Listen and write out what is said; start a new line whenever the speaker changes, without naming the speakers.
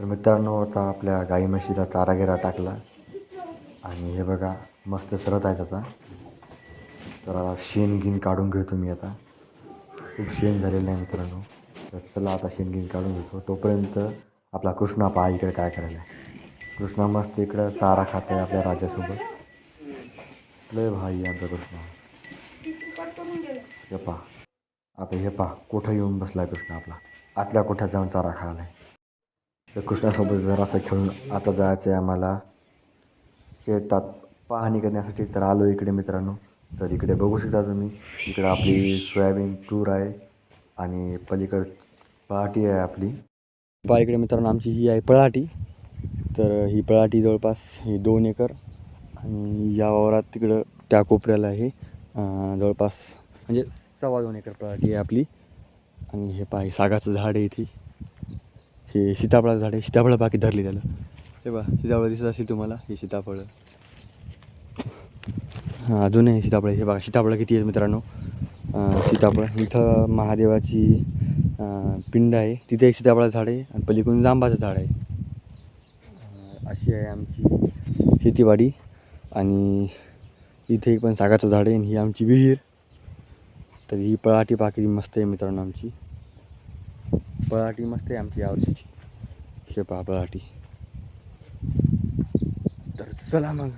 तर मित्रांनो आता आपल्या गाई म्हशीला चारा गिरा टाकला. आणि हे बघा मस्त सरत आहेत आता. तर आता शेण गिन काढून घेतो मी आता. खूप शेण झालेलं आहे मित्रांनो. तर चला आता शेण गिन काढून घेतो. तोपर्यंत आपला कृष्णा पहा इकडे काय करायला. कृष्णा मस्त इकडं चारा खात आहे आपल्या राजासोबत. लय भाई आमचा कृष्णा. हे पहा. आता हे पहा कोठं येऊन बसला आहे कृष्णा आपला. आतल्या कोठ्यात जाऊन चारा खायला आहे तर कृष्णासोबत जरासा खेळून आता जायचं आहे आम्हाला शेतात पाहणी करण्यासाठी तर आलो इकडे मित्रांनो. तर इकडे बघू शकता तुम्ही इकडे आपली सोयाबीन टूर आहे आणि पलीकडे पहाटी आहे आपली. पहा इकडे मित्रांनो आमची ही आहे पळाटी. तर ही पळाटी जवळपास ही दोन एकर आणि या वावरात तिकडं त्या कोपऱ्याला आहे जवळपास म्हणजे सव्वा दोन एकर पळाटी आहे आपली. आणि हे पहा सागाचं झाड आहे इथे. हे सीताफळाचं झाड आहे. सीताफळं बाकी धरली त्याला. हे बघा सीताफळ दिसत असेल तुम्हाला हे सीताफळं. हां अजून आहे. सीताफळ हे बघा सीताफळं किती आहेत मित्रांनो? सीताफळ. इथं महादेवाची पिंड आहे. तिथे एक सीताफळाचं झाड आहे आणि पलीकडून जांबाचं झाड आहे. अशी आहे आमची शेतीवाडी आणि इथे एक पण सागाचं झाड आहे आणि ही आमची विहीर. तर ही पळाटी पाकळी मस्त आहे मित्रांनो आमची. पळाटी मस्त आहे आमची यावर्षीची शेपा पळाटी तर चला मग.